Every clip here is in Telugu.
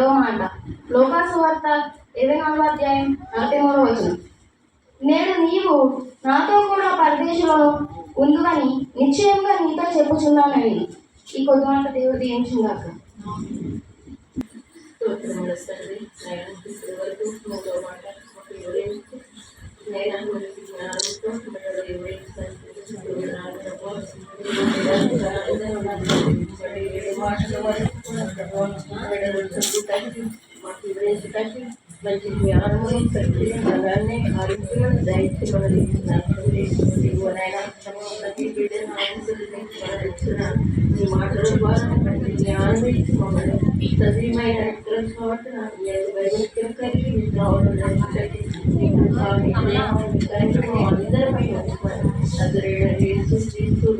రెండవ మాట లోకాసు వార్త ఇరవై నాలుగో అధ్యాయం నలభై మూడవ వచనం. నేను నీవు నాతో కూడా పరదేశంలో ఉందని నిశ్చయంగా నీతో చెప్పుచున్నానని. ఈ కొద్ది మాట దేవుడు దీవించుగాక స్తోత్రములు తండ్రి వరకు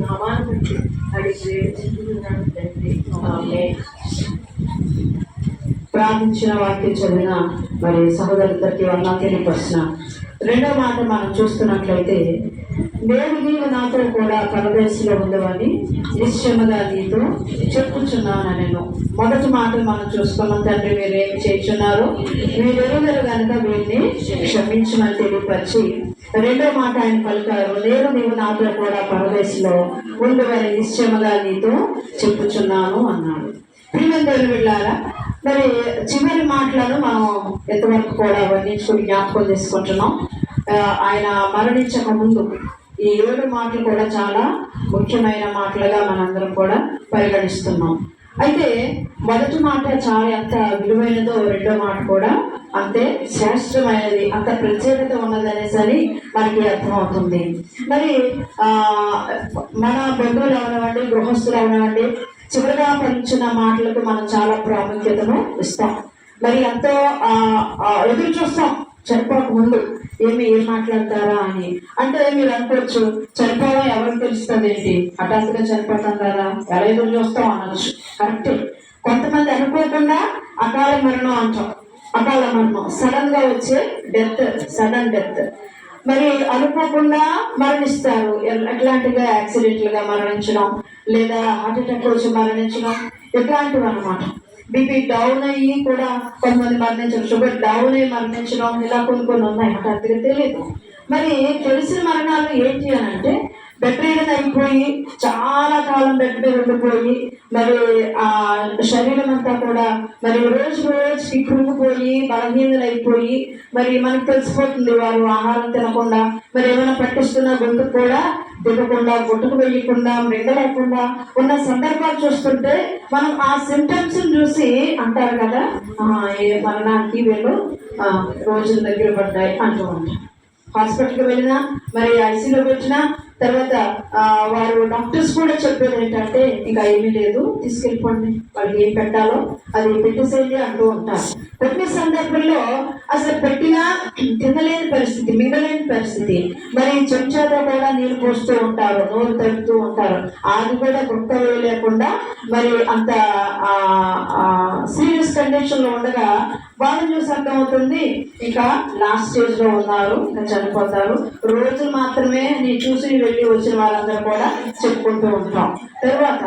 నామాన్ని అడిగి వేడుకుంటున్నాను తండ్రి ప్రార్థించిన వాక్యం చదివిన మరి సహోదరులకి వందలు ప్రశ్న రెండో మాట మనం చూస్తున్నట్లయితే నేను నీవు నాతో కూడా పరదేశంలో ఉండవని నిశ్చయముగా నీతో చెప్పుచున్నాను నేను మొదటి మాట మనం చూసుకున్నాం తండ్రి మీరు ఏమి చేస్తున్నారు మీరెరుగరు కనుక వీరిని క్షమించమని తెలియపరిచి రెండో మాట ఆయన పలికారు నేను నీవు నాతో కూడా పరదేశంలో ఉండవని నిశ్చయముగా నీతో చెప్పుచున్నాను అన్నాడు. ప్రియమందరు వెళ్ళారా మరి చివరి మాటలను మనం ఎంతవరకు కూడా వర్ణించుకుని జ్ఞాపకం చేసుకుంటున్నాం? ఆయన మరణించక ముందు ఈ ఏడు మాటలు కూడా చాలా ముఖ్యమైన మాటలుగా మనందరం కూడా పరిగణిస్తున్నాం. అయితే మొదటి మాట చాలా ఎంత విలువైనదో రెండో మాట కూడా అంతే శ్రేష్టమైనది అంత ప్రత్యేకత ఉన్నదనేసరి మనకి అర్థమవుతుంది. మరి ఆ మన బంధువులు అవనివ్వండి గృహస్థులు అవనివ్వండి చివరిగా పలించిన మాటలకు మనం చాలా ప్రాముఖ్యతను ఇస్తాం. మరి ఎంతో ఆ, ఎదురు చూస్తాం. చనిపోక ముందు ఏమి ఏం మాట్లాడతారా అని. అంటే మీరు అనుకోవచ్చు చనిపోవడం ఎవరికి తెలుస్తుంది ఏంటి హఠాత్తుగా చనిపోతాం కదా ఎలా ఎదురు చూస్తాం అనొచ్చు. కరెక్టే. కొంతమంది అనుకోకుండా అకాల మరణం అంటాం. అకాల మరణం. సడన్గా వచ్చే డెత్ సడన్ డెత్ మరి అనుకోకుండా మరణిస్తారు. ఎట్లాంటిగా యాక్సిడెంట్లుగా మరణించడం లేదా హార్ట్ అటాక్ వచ్చి మరణించడం ఇట్లాంటివి అనమాట బీపీ డౌన్ అయ్యి కూడా కొంతమంది మరణించడం షుగర్ డౌన్ అయ్యి మరణించడం ఇలా కొన్ని కొన్ని ఉన్నాయి. హఠాత్తుగా తెలియదు. మరి తెలిసిన మరణాలు ఏంటి అని అంటే అయిపోయి చాలా కాలం బెడ్ మీద ఉండిపోయి మరి ఆ శరీరం అంతా కూడా మరి రోజు రోజుకి కృంగిపోయి బలహీనలు అయిపోయి మరి మనకు తెలిసిపోతుంది వారు ఆహారం తినకుండా మరి ఏమైనా పట్టిస్తున్నా గొంతు కూడా దిగకుండా గొట్టుకు వెళ్ళకుండా మృగలేకుండా ఉన్న సందర్భాలు చూస్తుంటే మనం ఆ సింటమ్స్ చూసి అంటారు కదా "ఆ, ఏ మరణానికి వీళ్ళు రోజుల దగ్గర పడ్డాయి అంటూ ఉంటారు. హాస్పిటల్కి వెళ్ళినా మరి ఐసీలోకి వచ్చినా తర్వాత ఆ, వారు డాక్టర్స్ కూడా చెప్పేది ఏంటంటే ఇంకా ఏమీ లేదు తీసుకెళ్ళిపోండి. వాళ్ళకి ఏం పెట్టాలో అది పెట్టేసేయండి అంటూ ఉంటారు. ప్రతి సందర్భంలో అసలు పెట్టినా తినలేని పరిస్థితి మిగలేని పరిస్థితి. మరి చెంచాతో కూడా నీరు పోస్తూ ఉంటారు నోరు తడుతూ ఉంటారు. అది కూడా గుర్త లేకుండా మరి అంత సీరియస్ కండిషన్లో ఉండగా వాళ్ళని చూసి అర్థమవుతుంది ఇక లాస్ట్ స్టేజ్లో ఉన్నారు. ఇంకా చనిపోతారు. రోజులు మాత్రమే నీ చూసి వెళ్ళి వచ్చిన వాళ్ళందరూ కూడా చెప్పుకుంటూ ఉంటాం. తర్వాత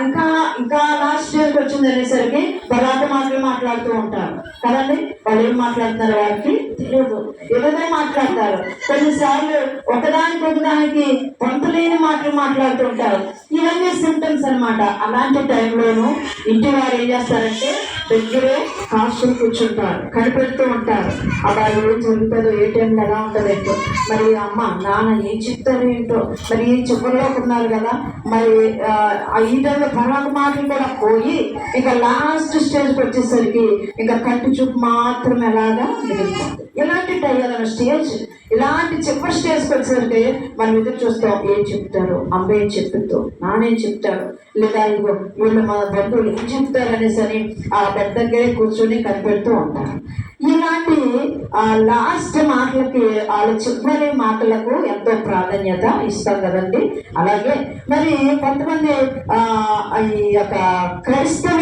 ఇంకా ఇంకా లాస్ట్ స్టేజ్ వచ్చింది అనేసరికి బలాట మాటలు మాట్లాడుతూ ఉంటారు. కదండి? వాళ్ళు ఏం మాట్లాడుతున్నారు వారికి తెలియదు. ఏదైనా మాట్లాడతారు. కొన్నిసార్లు ఒకదానికి ఒకదానికి పొంతలేని మాటలు మాట్లాడుతూ ఉంటారు. ఇవన్నీ సిమ్టమ్స్ అనమాట అలాంటి టైంలోనూ ఇంటి వారు ఏం చేస్తారంటే దగ్గరే హాస్టల్ కూర్చుంటారు కనిపెడుతూ ఉంటారు. అలా ఏం జరుగుతుందో ఏ టైంలో ఎలా ఉంటుందో మరి అమ్మ నాన్న ఏం చెప్తారు ఏంటో. మరి ఏం చెప్పలోకి ఉన్నారు కదా. మరి ఆ, ఈ టైంలో తర్వాత మాటలు కూడా పోయి ఇక లాస్ట్ స్టేజ్కి వచ్చేసరికి ఇంకా కంటి చూపు మాత్రం ఎలాగా మిగులుతుంది ఇలాంటి టైం స్టేజ్ ఇలాంటి చివరి స్టేజ్కి వచ్చేసరికి మనం ఎదురు చూస్తాం ఏం చెప్తారు? అమ్మ ఏం చెప్తుందో నానేం చెప్తాడు లేదా ఇగో వీళ్ళు మా బంధువులు ఏం చెప్తారు అనేసి అని ఆ బెడ్ దగ్గరే కూర్చొని కనిపెడుతూ ఉంటారు. ఇలాంటి ఆ లాస్ట్ మాటలకి వాళ్ళ చివరి మాటలకు ఎంతో ప్రాధాన్యత ఇస్తాం కదండి. అలాగే మరి కొంతమంది ఆ ఈ యొక్క క్రైస్తవ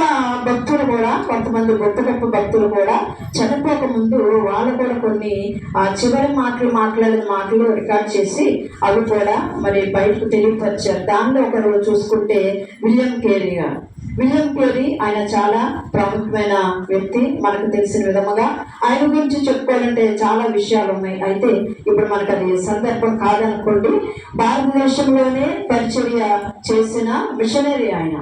భక్తులు కూడా కొంతమంది గొప్ప గొప్ప భక్తులు కూడా చనిపోక ముందు వాళ్ళు కూడా కొన్ని ఆ చివరి మాటలు మాట్లాడిన మాటలు రికార్డ్ చేసి అవి కూడా మరి బయటకు తెలియపరిచారు. దానిలో ఒకరు చూసుకుంటే విలియం కేరీ గారు విలియం క్యూరీ ఆయన చాలా ప్రముఖమైన వ్యక్తి మనకు తెలిసిన విధముగా. ఆయన గురించి చెప్పుకోవాలంటే చాలా విషయాలు ఉన్నాయి అయితే ఇప్పుడు మనకు అది సందర్భం కాదనుకోండి. భారతదేశంలోనే పరిచర్య చేసిన మిషనరీ ఆయన.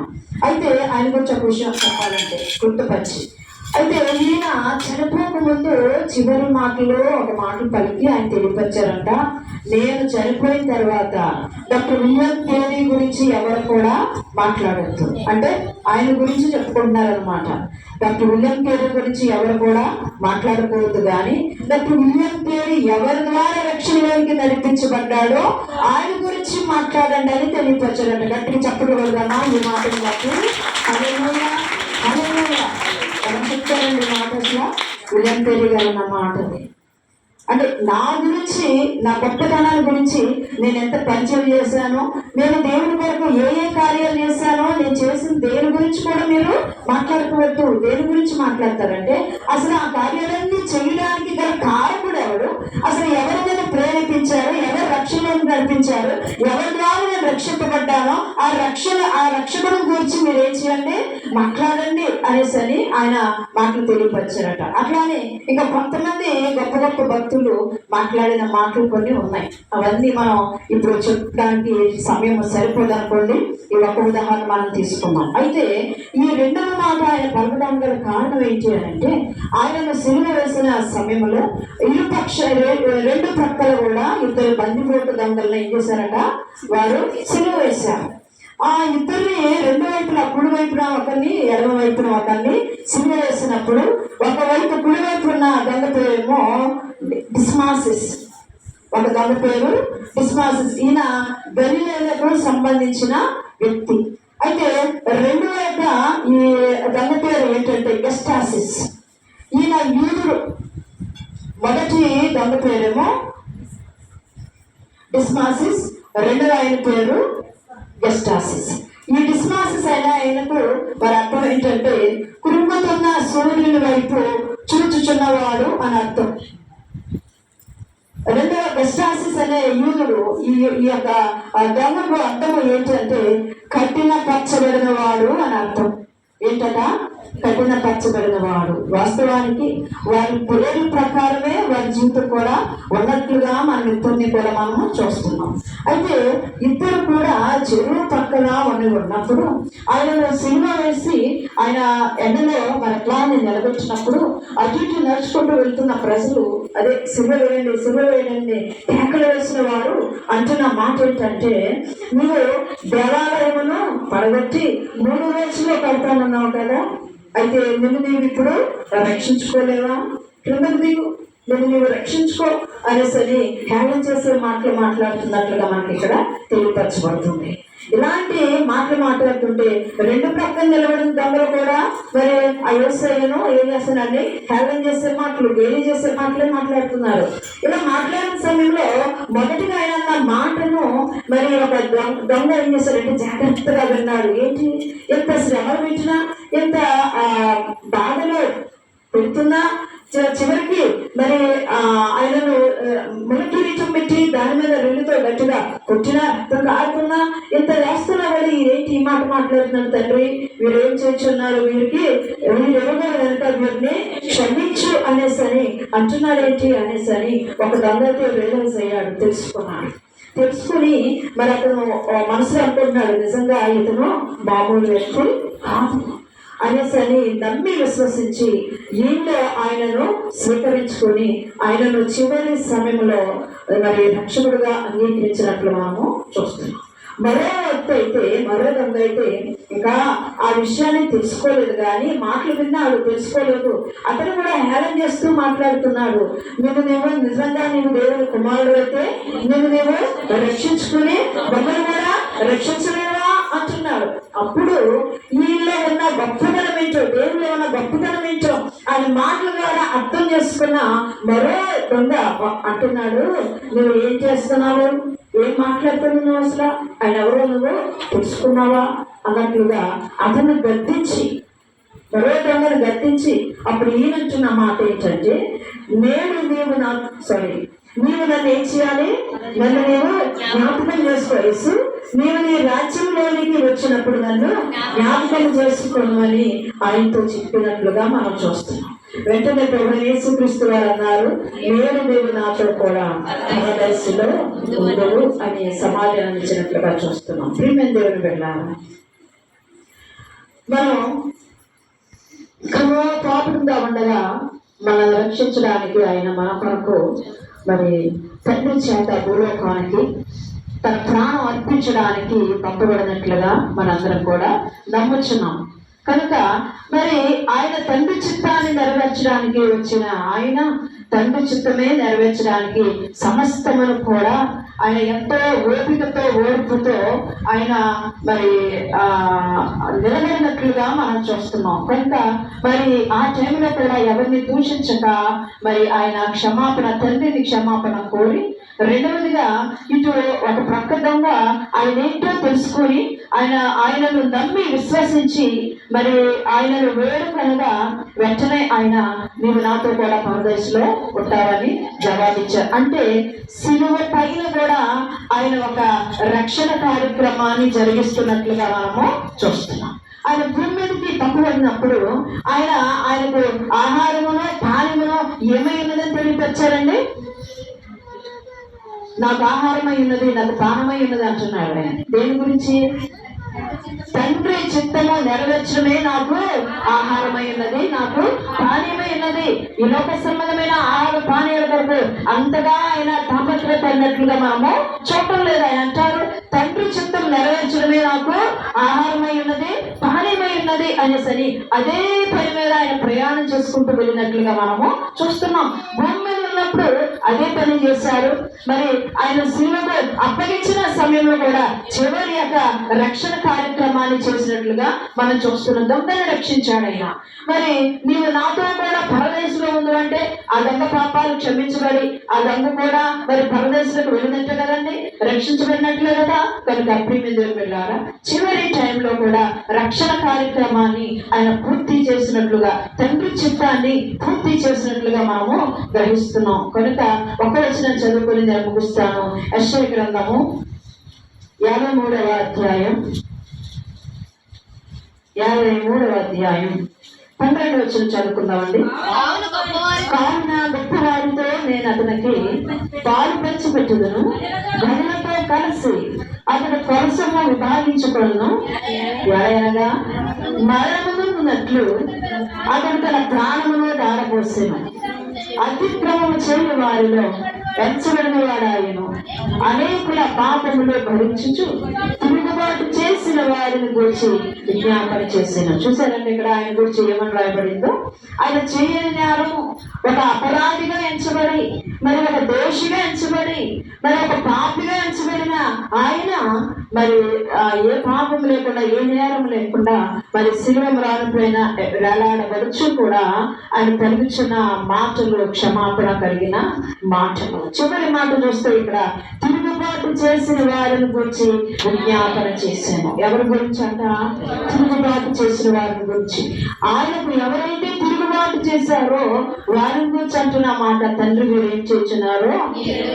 అయితే ఆయన గురించి ఒక విషయం చెప్పాలంటే గుర్తుపరిచి. అయితే ఈయన చనిపోక ముందు చివరి మాటలో ఒక మాట పలికి ఆయన తెలియపరిచారంట. నేను చనిపోయిన తర్వాత డాక్టర్ విలియం కేరీ గురించి ఎవరు కూడా మాట్లాడద్దు. అంటే ఆయన గురించి చెప్పుకుంటున్నారనమాట డాక్టర్ విలియం కేరీ గురించి ఎవరు కూడా మాట్లాడకూడదు కానీ డాక్టర్ విలియం కేరీ ఎవరి ద్వారా రక్షణలోకి నడిపించబడ్డాడో ఆయన గురించి మాట్లాడండి అని తెలియపరచారంట. గట్టిగా చెప్పకూడదమ్మా ఈ మాటలు మాకు హల్లెలూయా, చెప్తారండి మాట అసలు? విలియం పేరు గారు మాటది అంటే నా గురించి నా గొప్పతనాల గురించి నేను ఎంత పరిచయం చేశానో నేను దేవుని కొరకు ఏ ఏ కార్యాలు చేశానో నేను చేసిన దేని గురించి కూడా మీరు మాట్లాడుకోవద్దు. దేని గురించి మాట్లాడతారంటే అసలు ఆ కార్యాలన్నీ చేయడానికి గల కారకుడు ఎవడు అసలు ఎవరు నన్ను ప్రేరేపించారు? ఎవరు కల్పించారు ఎవరి ద్వారా నేను రక్షింపబడ్డానో ఆ రక్షణ ఆ రక్షకుడు గురించి మీరు ఏం చేయండి? మాట్లాడండి అనేసి అని ఆయన మాటలు తెలియపరిచారట. అట్లానే ఇంకా కొంతమంది గొప్ప గొప్ప భక్తులు మాట్లాడిన మాటలు కొన్ని ఉన్నాయి. అవన్నీ మనం ఇప్పుడు చెప్పడానికి సమయం సరిపోదు అనుకోండి. ఈ ఒక ఉదాహరణ మనం తీసుకున్నాం అయితే ఈ రెండవ మాట ఆయన పలకడం గల కారణం ఏంటి అని అంటే ఆయనను సిలువ వేసిన సమయంలో ఇరుపక్ష రెండు ప్రక్కల కూడా ఇద్దరు బందిపోటు దొంగలను ఏం చేశారట వారు సిలువ వేశారు. ఆ ఇద్దరిని రెండు వైపున కుడి వైపున ఒకరిని ఎడమ వైపున ఒకరిని సిలువ వేసినప్పుడు ఒకవైపు కుడి వైపు ఉన్న దొంగ పేరేమో డిస్మాసిస్. ఒక దొంగ పేరు డిస్మాసిస్. ఈయన గలిలకు సంబంధించిన వ్యక్తి. అయితే రెండు వైపున ఈ దొంగ పేరు ఏంటంటే గెస్టాసిస్. ఈయన యూదుడు. మొదటి దొంగ పేరేమో డిస్మాసిస్ రెండవ ఆయన పేరు గెస్టాసిస్. ఈ డిస్మాసిస్ అయిన ఆయనకు వారి అర్థం ఏంటంటే కురుంగుతున్న సూర్యుని వైపు చూచుచున్నవాడు అని అర్థం. రెండవ గెస్టాసిస్ అనే యూదుడు ఈ ఈ యొక్క ఆ అర్థం ఏంటంటే కట్టిన పచ్చబడిన వాడు అని అర్థం. ఏంటట? కఠిన పచ్చబడిన వాడు వాస్తవానికి వారి పేరు ప్రకారమే వారి జీవితం కూడా ఉన్నట్లుగా మనం ఇద్దరిని కూడా మనము చూస్తున్నాం. అయితే ఇద్దరు కూడా చెరువు పక్కన ఉండి ఉన్నప్పుడు ఆయన సినిమా వేసి ఆయన ఎండలో మన ప్లాన్ని నిలబెట్టినప్పుడు అటు ఇటు నడుచుకుంటూ వెళ్తున్న ప్రజలు అదే సిలువ వేయండి సిలువ వేయండి కేకలు వేసిన వారు అంటున్న మాట ఏంటంటే నువ్వు దేవాలయమును పడగొట్టి మూడు రోజుల్లో ఉన్నావు కదా? అయితే నిన్ను నీవు ఇప్పుడు రక్షించుకోలేవా? క్రిందకు దిగు. నేను నీవు రక్షించుకో అనేసరి హేళన చేసే మాటలు మాట్లాడుతున్నట్లుగా మనకి ఇక్కడ తెలియపరచబడుతుంది. ఇలాంటి మాటలు మాట్లాడుతుంటే రెండు ప్రక్కన నిలబడిన దొంగలు కూడా మరి ఆ ఏం చేస్తున్నారండి హేళన చేసే మాటలు గేలి చేసే మాటలే మాట్లాడుతున్నారు. ఇలా మాట్లాడిన సమయంలో మొదటిగా ఆయన మాటను మరి ఒక దొంగ దొంగ ఏం చేశారంటే జాగ్రత్తగా విన్నాడు ఏంటి? ఎంత శ్రమ పెట్టినా ఎంత బాధలో పెడుతున్నా చివరికి మరి ఆయనను మునకి రీచం పెట్టి దాని మీద రెల్లుతో గట్టిగా కొట్టినా రక్తం కారుతున్నా ఇంత వేస్తున్నా వాళ్ళు ఏంటి ఈ మాట మాట్లాడుతున్నాను తండ్రి? వీరు ఏం చేస్తున్నారు వీరికి? వీరు ఎవరు కనుక వీరిని క్షమించు అనేసని అంటున్నాడేంటి అనేసని ఒక దొంగతో రియలైజ్ అయ్యాడు తెలుసుకున్నాడు. తెలుసుకుని మరి అతను మనసులో అనుకుంటున్నాడు నిజంగా ఇతను మామూలు వ్యక్తి కాదు. అనేసని నమ్మి విశ్వసించి ఈయనలో ఆయనను స్వీకరించుకొని ఆయనను చివరి సమయంలో మరి రక్షకుడుగా అంగీకరించినట్లు మనము చూస్తున్నాం. మరో వ్యక్తి అయితే మరో దొంగ అయితే ఇంకా ఆ విషయాన్ని తెలుసుకోలేదు కానీ మాటలు విన్నాడు తెలుసుకోలేదు. అతను కూడా హేళన చేస్తూ మాట్లాడుతున్నాడు. నువ్వు నేమో నిజంగా నేను దేవుని కుమారుడు అయితే నువ్వు నీవు రక్షించుకుని మమ్మల్ని కూడా రక్షించలేవా? అంటున్నాడు. అప్పుడు వీళ్ళలో ఉన్న గొప్పతనం ఏంటో దేవుల్లో ఉన్న గొప్పతనం ఏంటో ఆయన మాటల ద్వారా అర్థం చేసుకున్న మరో దొంగ అంటున్నాడు. నువ్వు ఏం చేస్తున్నావు? ఏం మాట్లాడుతున్నావు అసలు? ఆయన ఎవరో నువ్వు తెలుసుకున్నావా? అన్నట్లుగా అతను గద్దించి మరో దొంగను గద్దించి అప్పుడు ఈయనంటున్న మాట ఏంటంటే నేను నీవు నా సారీ నీవు నన్ను ఏం చేయాలి? నన్ను నేను జ్ఞాపకం చేసుకో నేను నీ రాజ్యంలోనికి వచ్చినప్పుడు నన్ను జ్ఞాపకం చేసుకోమని ఆయనతో చెప్పినట్లుగా మనం చూస్తున్నాం. వెంటనే ప్రభు యేసుక్రీస్తు వారు అన్నారు నేను దేవుడు నాతో కూడా పరదర్శిలో ఉండవు అని సమాధానం ఇచ్చినట్లుగా చూస్తున్నాం. ప్రియమైన దేవుని వెళ్ళాలి మనం క్రమ ఉండగా మనల్ని రక్షించడానికి ఆయన మన కొరకు మరి తండ్రి చేత భూలోకానికి తన ప్రాణం అర్పించడానికి పంపబడినట్లుగా మనందరం కూడా నమ్ముచున్నాం. కనుక మరి ఆయన తండ్రి చిత్తాన్ని నెరవేర్చడానికి వచ్చిన ఆయన తండ్రి చిత్తమే నెరవేర్చడానికి సమస్తమును కూడా ఆయన ఎంతో ఓపికతో ఓర్పుతో ఆయన మరి ఆ నిలబడినట్లుగా మనం చూస్తున్నాం. కనుక మరి ఆ టైంలో కూడా ఎవరిని దూషించక మరి ఆయన క్షమాపణ తండ్రిని క్షమాపణ కోరి రెండవదిగా ఇటు ఒక ప్రక్క దొంగ ఆయన ఏంటో తెలుసుకొని ఆయన ఆయనను నమ్మి విశ్వసించి మరి ఆయనను వేడుకనగా వెంటనే ఆయన నీవు నాతో కూడా పరదేశంలో ఉంటావని జవాబిచ్చారు. అంటే సిలువ పైన కూడా ఆయన ఒక రక్షణ కార్యక్రమాన్ని జరిగిస్తున్నట్లుగా మనము చూస్తున్నాం. ఆయన భూమి మీదకి పంపబడినప్పుడు ఆయన ఆయనకు ఆహారమునో పానమునో ఏమై ఉన్నదని తెలియపరిచారండి? నాకు ఆహారమై ఉన్నది నాకు ప్రాణమై ఉన్నది అంటున్నాడు ఆయన. దేని గురించి? తండ్రి చిత్తము నెరవేర్చడమే నాకు ఆహారమై ఉన్నది నాకు పానీయమై ఉన్నది. ఈ లోక సంబంధమైన ఆహార పానీయాల కొరకు అంతగా ఆయన తాపత్రపడినట్లుగా మనము చూడటం లేదు. ఆయన అంటారు తండ్రి చిత్తం నెరవేర్చడమే నాకు ఆహారమై ఉన్నది పానీయమై ఉన్నది అనేసని అదే పని మీద ఆయన ప్రయాణం చేసుకుంటూ వెళ్ళినట్లుగా మనము చూస్తున్నాం. భూమి మీద ఉన్నప్పుడు అదే పని చేశారు. మరి ఆయన శిలువకు అప్పగించిన సమయంలో కూడా చివరి యొక్క రక్షణ కార్యక్రమాన్ని చేసినట్లుగా మనం చూస్తున్నాం. దొంగని రక్షించాడు ఆయన మరి నీవు నాతో కూడా పరదేశంలో ఉంది అంటే ఆ దొంగ పాపాలు క్షమించబడి ఆ దొంగ కూడా మరి పరదేశంలోకి వెళ్ళినట్టు కదండి? రక్షించబడినట్లే కదా? కనుక ప్రియమిందులు వెళ్ళారా చివరి టైంలో కూడా రక్షణ కార్యక్రమాన్ని ఆయన పూర్తి చేసినట్లుగా తండ్రి చిత్తాన్ని పూర్తి చేసినట్లుగా మనము గ్రహిస్తున్నాం. కనుక ఒక వచనం చదువుకుని నేను ముగిస్తాను యశ్వ గ్రంథము యాభై మూడవ అధ్యాయం యాభై మూడవ అధ్యాయం. పన్నెండు వచ్చిన చదువుకుందామండి. కావున గొప్పవారితో నేను అతనికి పాలు పంచిపెట్టుదును. గనులతో కలిసి అతడు కొరసము విభాగించుకొను ఎలాగనగా మరణమునున్నట్లు అతడు తన ప్రాణమును దారపోసెను. అతిక్రమము చేయని వారిలో పెంచబడిన వాడాయను అనేకుల పాపములో భరించుచు తిరుగుబాటు చేసిన వారిని గురించి విజ్ఞాపన చేసిన చూసారండి ఇక్కడ ఆయన గురించి ఏమని రాయబడిందో? ఆయన చేయని నేరము ఒక అపరాధిగా ఎంచబడి మరి ఒక దోషిగా ఎంచబడి మరి ఒక పాపిగా ఎంచబడిన ఆయన మరి ఏ పాపం లేకుండా ఏ నేరం లేకుండా మరి శిలువ రానిపైన వేలాడబడుచు కూడా ఆయన పలుకుచున్న మాటలు క్షమాపణ కలిగిన మాటలు. చివరి మాట చూస్తే ఇక్కడ తిరుగుబాటు చేసిన వారిని గురించి విజ్ఞాపన చేశాను. ఎవరి గురించి అంట? తిరుగుబాటు చేసిన వారిని గురించి. ఆయనకు ఎవరైతే తిరుగుబాటు చేశారో వారిని గురించి అంటున్న మాట తండ్రి మీరు ఏం చేస్తున్నారో?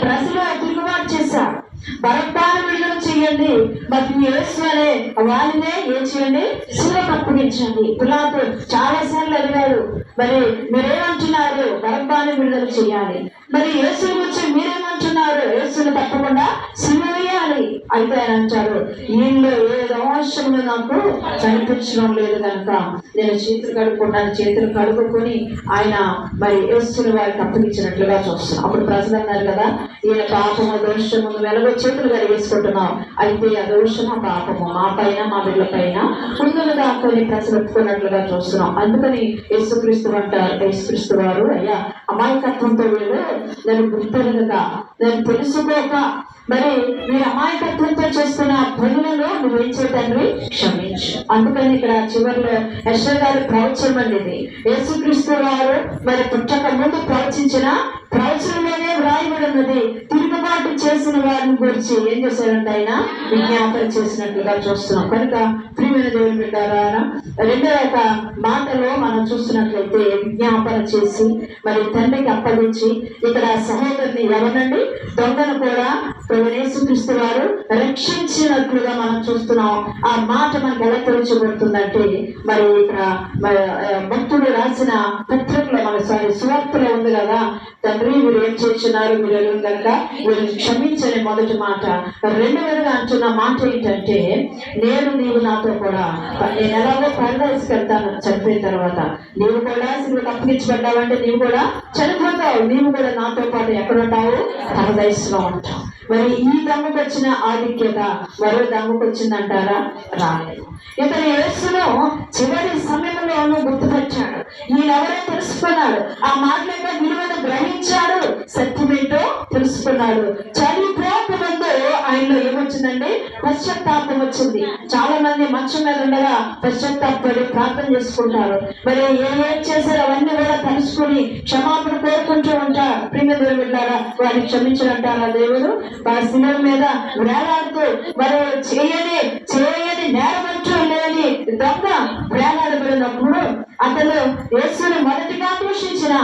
ప్రజలు తిరుగుబాటు చేశారు. బరబ్బాను విడుదల చేయండి మరి యేసు అనే వారినే ఏం చేయండి? శిలకు అప్పగించండి పిల్లలతో చాలా సార్లు అడిగారు మరి మీరేమంటున్నారు? బరబ్బాను విడుదల చేయాలి. మరి యేసు గురించి మీరేమంటున్నారు యేసుని తప్పకుండా సిలువేయాలి అయితే ఆయన అంటారు వీళ్ళు ఏ దోషములు నాకు. కనిపించడం లేదు కనుక నేను చేతులు కడుక్కున్నాను చేతులు కడుక్కొని ఆయన మరి యేసుని వారికి అప్పగించినట్లుగా చూస్తాను అప్పుడు ప్రజలు అన్నారు కదా ఈయన పాపము దోషము వెలగో చేతులు కడిగేసుకుంటున్నాం అయితే ఆ దోషము పాపము మా పైన మా బిడ్డల పైన ముందులు దాక్కొని ప్రజలు ఒప్పుకున్నట్లుగా చూస్తున్నాం. అందుకని యేసుక్రీస్తు అంటారు. యేసుక్రీస్తు వారు అయ్యా అమాయకత్వంతో వీళ్ళు నన్ను గుర్తెరగక నన్ను తెలుసుకోక. మరి మీరు అమాయకత్వంతో చేస్తున్న పనులను నువ్వేం చేయదండి క్షమించు. అందుకని ఇక్కడ చివరిలో యశ్వ గారి ప్రవచనం అనేది. యేసుక్రీస్తు వారు మరి పుట్టక ముందు ప్రవచించిన ప్రవచనంలోనే వ్రాయబడి ఉన్నది. తిరుగుబాటు చేసిన వారిని గురించి ఏం చేశారంటే ఆయన విజ్ఞాపన చేసినట్లుగా చూస్తున్నాం. కనుక ప్రియమైన దేవుని బిడ్డారా రెండో ఒక మాటలో మనం చూస్తున్నట్లయితే విజ్ఞాపన చేసి మరి తండ్రికి అప్పగించి ఇక్కడ సహోదరుని ఎవరండి? దొంగను కూడా యేసుక్రీస్తు వారు రక్షించినట్లుగా మనం చూస్తున్నాం. ఆ మాట మనకు ఎలా తెలియబడుతుందంటే మరి ఇక్కడ భక్తుడు రాసిన పత్రికలో మన సారీ సువార్తలో ఉంది కదా తండ్రి మీరు ఏం చేస్తున్నారు? మీరు ఎరుగు కనుక మీరు క్షమించని మొదటి మాట. రెండవదిగా అంటున్న మాట ఏంటంటే నేను నీవు నాతో కూడా నేను ఎలాగో పరదేశకి వెళ్తాను చనిపోయిన తర్వాత. నీవు కూడా సిలువకు అప్పగించబడ్డావంటే నీవు కూడా చనిపోతావు. నీవు కూడా నాతో పాటు ఎక్కడ ఉంటావు? పరదేశంలో ఉంటావు. మరి ఈ దమ్ముకు వచ్చిన ఆధిక్యత మరో దమ్ముకు వచ్చిందంటారా రాలేదు. ఇతను యేసును చివరి సమయంలోనూ గుర్తుపరిచాడు. ఈయన ఎవరో తెలుసుకున్నాడు. ఆ మాటల యొక్క విలువను గ్రహించాడు? సత్యమేంటో తెలుసుకున్నాడు. చనిపోక ముందు ఆయనలో ఏమొచ్చిందంటే పశ్చాత్తాపం వచ్చింది. చాలా మంది మంచం మీద ఉండగా పశ్చాత్తాపడి ప్రార్థన చేసుకుంటారు. మరి ఏం చేశారో అవన్నీ కూడా తెలుసుకుని క్షమాపణ కోరుకుంటూ ఉంటారు. ప్రియ దేవుడు వెళ్ళారా వారిని క్షమించడంటారా దేవుడు? వారి శిలువ మీద వేలాడుతూ మరి చేయని చేయని నేరమంటూ లేని దొంగ వేలాడబడినప్పుడు అతను యేసుని మొదటిగా దూషించిన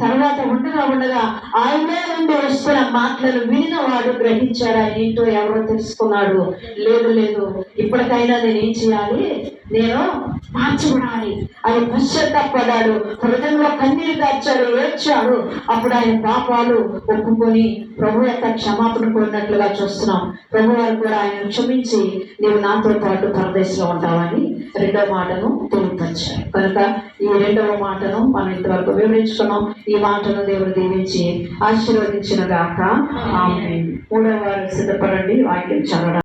తర్వాత ఉండగా ఉండగా ఆయనే నుండి వస్తున్న మాటలను వినిన వాడు గ్రహించాడు ఏంటో ఎవరో తెలుసుకున్నాడు. లేదు లేదు. ఇప్పటికైనా నేను ఏం చేయాలి? నేను మార్చబడాలి ఆయన పశ్చాత్తాపడ్డాడు హృదయంలో కన్నీరు కార్చాడు ఏడ్చాడు అప్పుడు ఆయన పాపాలు ఒప్పుకొని ప్రభు యొక్క క్షమాపణ కోరినట్లుగా చూస్తున్నాం. ప్రభు వారు కూడా ఆయన క్షమించి నీవు నాతో పాటు పరదేశంలో ఉంటావని రెండవ మాటను తెలియపరిచారు. కనుక ఈ రెండవ మాటను మనం ఇంతవరకు వివరించుకున్నాం. ఈ మాటను దేవుడు దీవించి ఆశీర్వదించిన గాక ఆమె మూడవ వారు సిద్ధపడండి. వాక్యం చదవడం